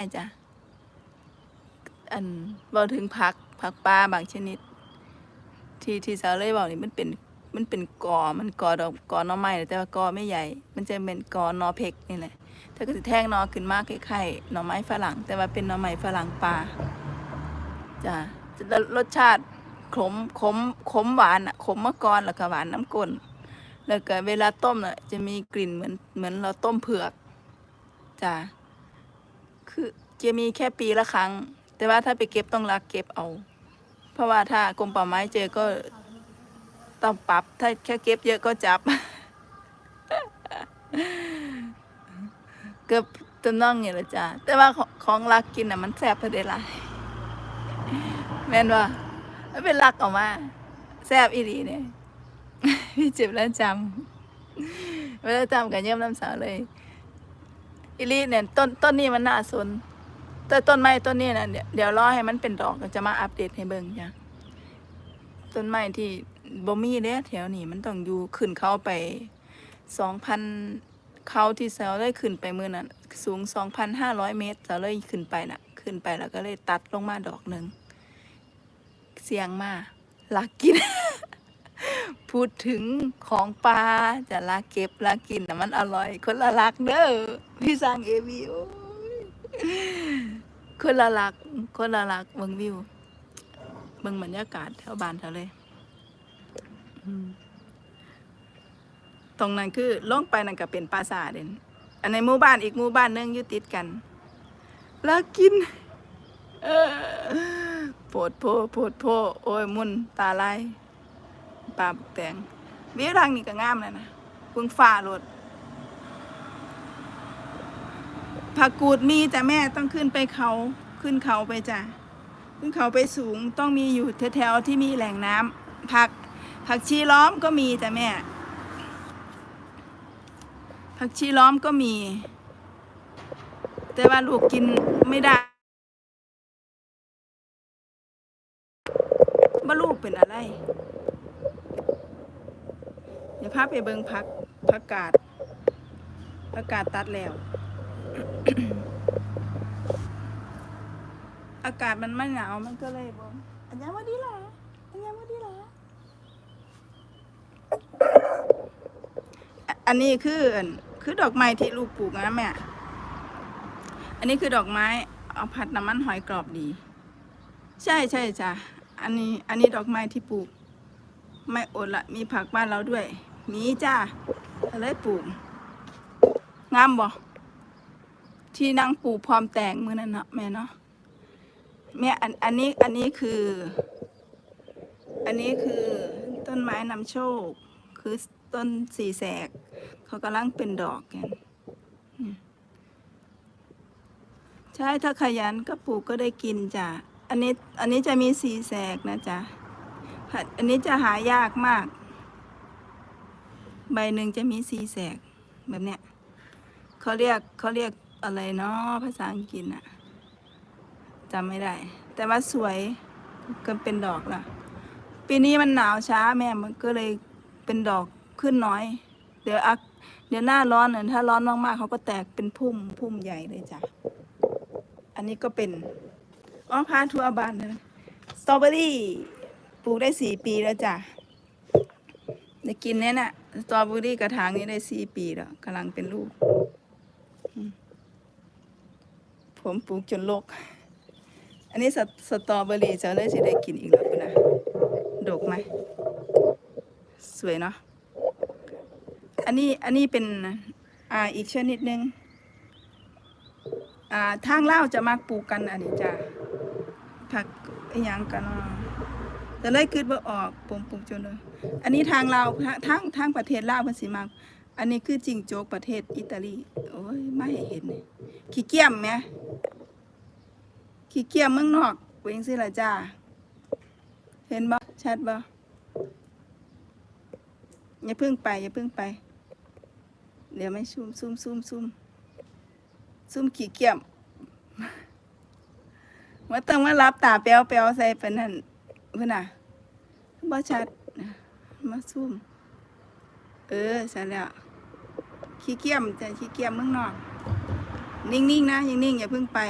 อาจ้ะอันบอกถึงผักผักปลาบางชนิด ที่ที่สาวเลยบอกนี่มันเป็นมันเป็นกอมันกอดอกกอหนอไม้แต่ว่ากอไม่ใหญ่ มันจะเป็นกอนอเพกนี่แหละถ้าก็จะแท่งนอขึ้นมากคล้ายๆหน่อไม้ฝรั่ง แต่ว่าเป็นหน่อไม้ฝรั่งปลาจ้ะจะรสชาติขมขมขมหวานอะขมมะกรแล้วก็หวานน้ำก้นแล้วก็เวลาต้มน่ะจะมีกลิ่นเหมือนเหมือนเราต้มเผือกจ้ะ คือจะมีแค่ปีละครั้ง แต่ว่าถ้าไปเก็บต้องรักเก็บเอา เพราะว่าถ้ากรมป่าไม้เจอก็ต้องปรับถ้าแค่เก็บเยอะก็จับ เกือบจำต้องอย่างละจ้ะแต่ว่าของรักกินอะมันแสบพอดีละแม่นว่ามันเป็นรักออกมาแสบอีดีเนี่ยพี่เจ็บแล้วจำเวลาจำกันเยี่ยมน้ำสาวเลย อีลีเนี่ยต้นต้นนี้มันน่าสน แต่ต้นไม้ต้นนี้นะเดี๋ยวเดี๋ยวรอให้มันเป็นดอกก็จะมาอัปเดตให้เบิ่งจ้ะต้นไม้ที่บ่มีเด้แถวนี้มันต้องอยู่ขึ้นเขาไปสองพันเขาที่เสาเลยขึ้นไปมือนั้นสูงสองพันห้าร้อยเมตรเสาเลยขึ้นไปน่ะ ขึ้นไปแล้วก็เลยตัดลงมาดอกหนึ่งเสียงมาลักกิน พูดถึงของปลาจะลักเก็บลักกินนะมันอร่อย คนละลักเด้อพี่สร้างเอวีโอ้ยคนละลักคนละลักเบิ่งวิวเบิ่งบรรยากาศแถวบ้านเธอเลยตรงนั้นคือล่องไปนั่นก็เป็นปราสาทเด่นอันในหมู่บ้านอีกหมู่บ้านหนึงอยู่ติดกันลักกินโปวดโพโปวดโพโอ้ยมุนตาลาย ปลาบุกแตงวิวทางนี้ก็งามเลยนะเพิ่งฟ้ารถผักกูดมีแต่แม่ต้องขึ้นไปเขาขึ้นเขาไปจ้ะขึ้นเขาไปสูงต้องมีอยู่แถวๆที่มีแหล่งน้ำผักผักชีล้อมก็มีแต่แม่ ผักชีล้อมก็มี แต่ว่าลูกกินไม่ได้ว่าลูกเป็นอะไร เดี๋ยวพาไปเบิงพักพักกาดพักกาดตัดแล้ว อากาศมันไม่หนาวมันก็เลยบงอันยังว่าดีหรออันยังว่าดีหรออะอันนี้คือคือดอกไม้ที่ลูกปลูกนะแม่ อันนี้คือดอกไม้เอาผัดน้ำมันหอยกรอบดี ใช่ใช่จ้ะอันนี้อันนี้ดอกไม้ที่ปลูก ไม่อดละมีผักบ้านเราด้วย มีจ้าอะไรปลูกงามบ่ที่นางปลูกพร้อมแต่งมือนั่นเนาะแม่เนาะแม่อันอันนี้อันนี้คือ อันนี้คือต้นไม้นำโชค คือต้นสีแสก เขากำลังเป็นดอกกันใช่ถ้าขยันก็ปลูกก็ได้กินจ้ะอันนี้อันนี้จะมีสีแสกนะจ๊ะอันนี้จะหายากมาก ใบหนึ่งจะมีสีแสกแบบเนี้ยเขาเรียกเขาเรียกอะไรเนาะภาษาอังกฤษอะจำไม่ได้ แต่ว่าสวยก็เป็นดอกล่ะ ปีนี้มันหนาวช้าแม่มันก็เลยเป็นดอกขึ้นน้อย เดี๋ยวอักเดี๋ยวหน้าร้อนเนี่ยถ้าร้อนมากๆเขาก็แตกเป็นพุ่มพุ่มใหญ่เลยจ้ะ อันนี้ก็เป็นอ้อพาทัวร์บานสตรอเบอรี่ปลูกได้สี่ปีแล้วจ้ะได้กินเนี่ยน่ะ สตรอเบอรี่กระถางนี้ได้สี่ปีแล้วกำลังเป็นลูก ผมปลูกจนโลก อันนี้สตสตรอเบอรี่จะเลยสิได้กินอีกแล้วนะดกไหม สวยเนาะอันนี้อันนี้เป็นอ่าอีกชนิดหนึ่งอ่าทางเล่าจะมักปลูกกันอันนี้จ้ะผักอหย่างกันเนาะแต่เลยคิดว่าออกปุ่มปุ่มจนเลย อันนี้ทางเราวทางทางประเทศลาวเพิ่นสิมาอันนี้คือจิงโจกประเทศอิตาลีโอ้ยไม่เห็นเลยขี้เกียมไหมขี้เกียมเมืองนอกเวงสิละจ้า เห็นบ่ชัดบ่อย่าเพิ่งไป อย่าเพิ่งไป เดี๋ยวไม่ซูมซูมซูมซูมซูมขี้เกียมว่าต้องมารับตาเปียวเปียวใส่เป็นนั่นเพื่อนน่ะบ่ชัด มาซูมเออใช่แล้ว ขี้เกียมแต่ขี้เกียมเมืองนอก นิ่งๆนะนิ่งๆอย่าเพิ่งไป